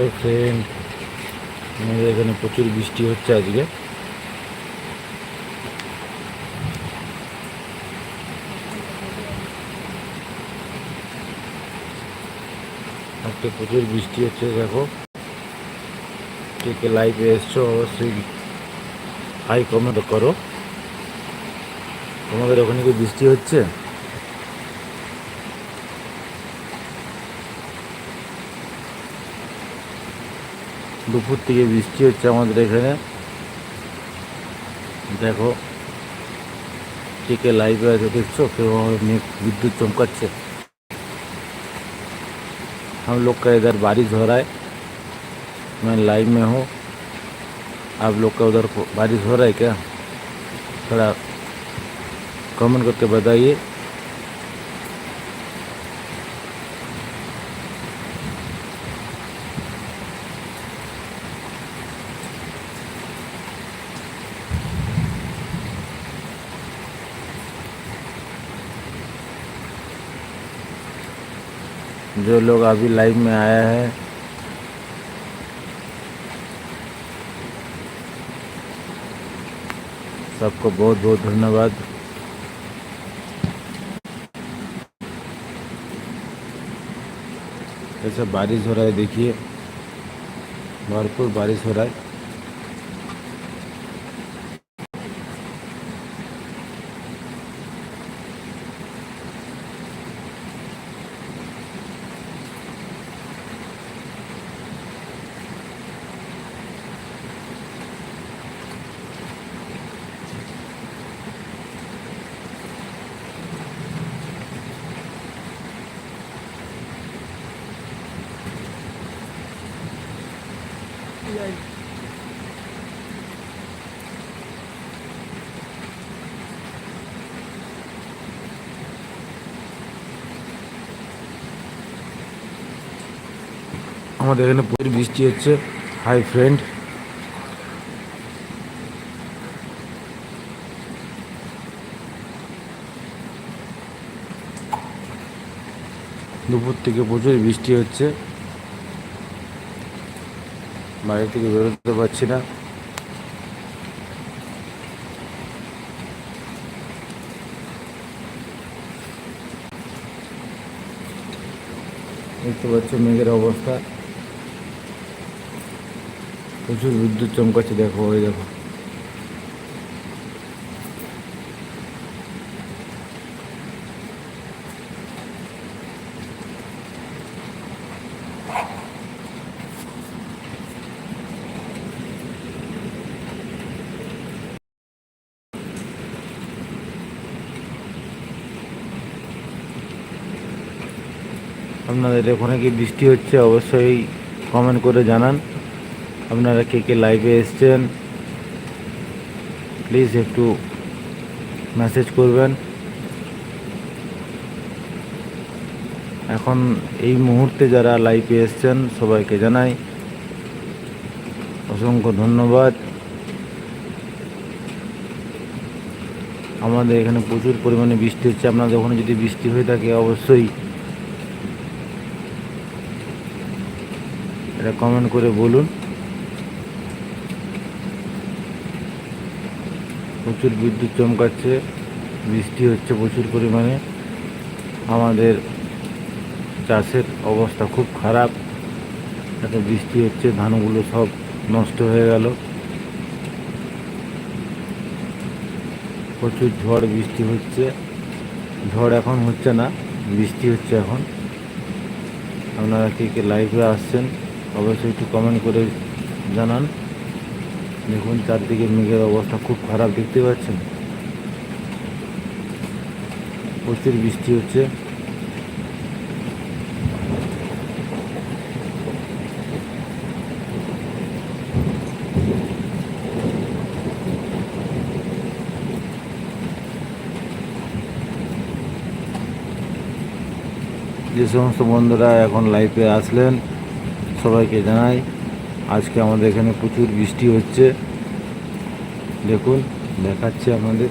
Hi friend আমাদের এখানে প্রচুর বৃষ্টি হচ্ছে আজকে। আজকে প্রচুর বৃষ্টি হচ্ছে, দেখো। কে কে লাইভে এসছো, অবশ্যই হাই কমেন্ট করো। তোমাদের ওখানে কি বৃষ্টি হচ্ছে? दोपुर থেকে बिस्टी হচ্ছে আমাদের এখানে। দেখো কে লাইভে আছে দেখছো? विद्युत মেঘ हम लोग का इधर बारिश हो रहा है मैं लाइव में हूँ आप लोग का उधर बारिश हो रहा है क्या थोड़ा कमेंट करके बताइए जो लोग अभी लाइव में आया है। सबको बहुत बहुत धन्यवाद। ऐसा बारिश हो रहा है, देखिए। भरपूर बारिश हो रहा है। আমাদের এখানে প্রচুর বৃষ্টি হচ্ছে। হাই ফ্রেন্ড দুপুর থেকে প্রচুর বৃষ্টি হচ্ছে। বাড়ি থেকে বেরোতে পারছি না। দেখতে পাচ্ছ মেঘের অবস্থা। প্রচুর বিদ্যুৎ চমকাচ্ছে, দেখো, ওই দেখো। আপনাদের ওখানে কি বৃষ্টি হচ্ছে অবশ্যই কমেন্ট করে জানান। আপনারা কে কে লাইভে এসছেন প্লিজ একটু মেসেজ করবেন। এখন এই মুহূর্তে যারা লাইভে এসছেন, সবাইকে জানাই অসংখ্য ধন্যবাদ। আমাদের এখানে প্রচুর পরিমাণে বৃষ্টি হচ্ছে। আপনাদের ওখানে যদি বৃষ্টি হয়ে থাকে, অবশ্যই এটা কমেন্ট করে বলুন। প্রচুর বিদ্যুৎ চমকাচ্ছে, বৃষ্টি হচ্ছে প্রচুর পরিমাণে। আমাদের চাষের অবস্থা খুব খারাপ। এত বৃষ্টি হচ্ছে, ধানগুলো সব নষ্ট হয়ে গেল। প্রচুর ঝড়, বৃষ্টি হচ্ছে। ঝড় এখন হচ্ছে না, বৃষ্টি হচ্ছে এখন। আপনারা কে কে লাইভে আসছেন অবশ্যই একটু কমেন্ট করে জানান। দেখুন, চারদিকে মেঘের অবস্থা খুব খারাপ দেখতে পাচ্ছেন। প্রচুর বৃষ্টি হচ্ছে। যে সমস্ত বন্ধুরা এখন লাইভে আসলেন সবাইকে জানাই আজকে আমাদের এখানে প্রচুর বৃষ্টি হচ্ছে। দেখুন দেখাচ্ছে আমাদের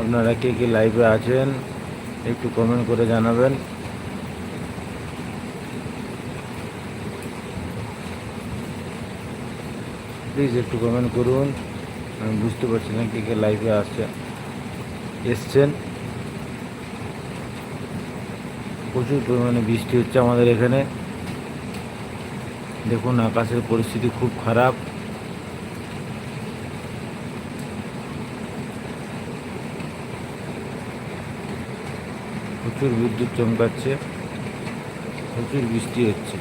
আপনারা কে কে লাইভে আছেন, একটু কমেন্ট করে জানাবেন। প্লিজ একটু কমেন্ট করুন। আমি বুঝতে পারছি না কে কে লাইভে আসছে, এসছেন। প্রচুর পরিমাণে বৃষ্টি হচ্ছে আমাদের এখানে। দেখুন, আকাশের পরিস্থিতি খুব খারাপ। প্রচুর বিদ্যুৎ চমকাচ্ছে প্রচুর বৃষ্টি হচ্ছে।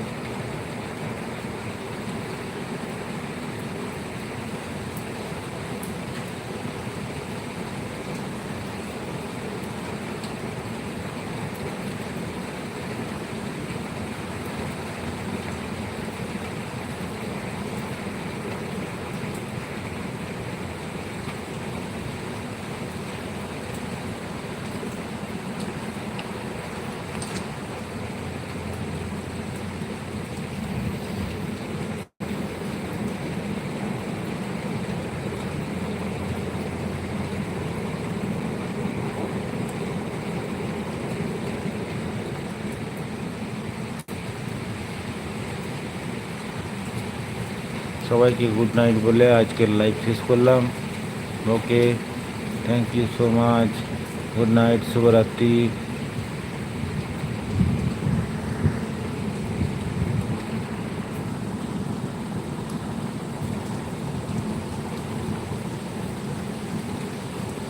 সবাইকে গুড নাইট বলে আজকের লাইভ শেষ করলাম okay thank you so much good night শুভরাত্রি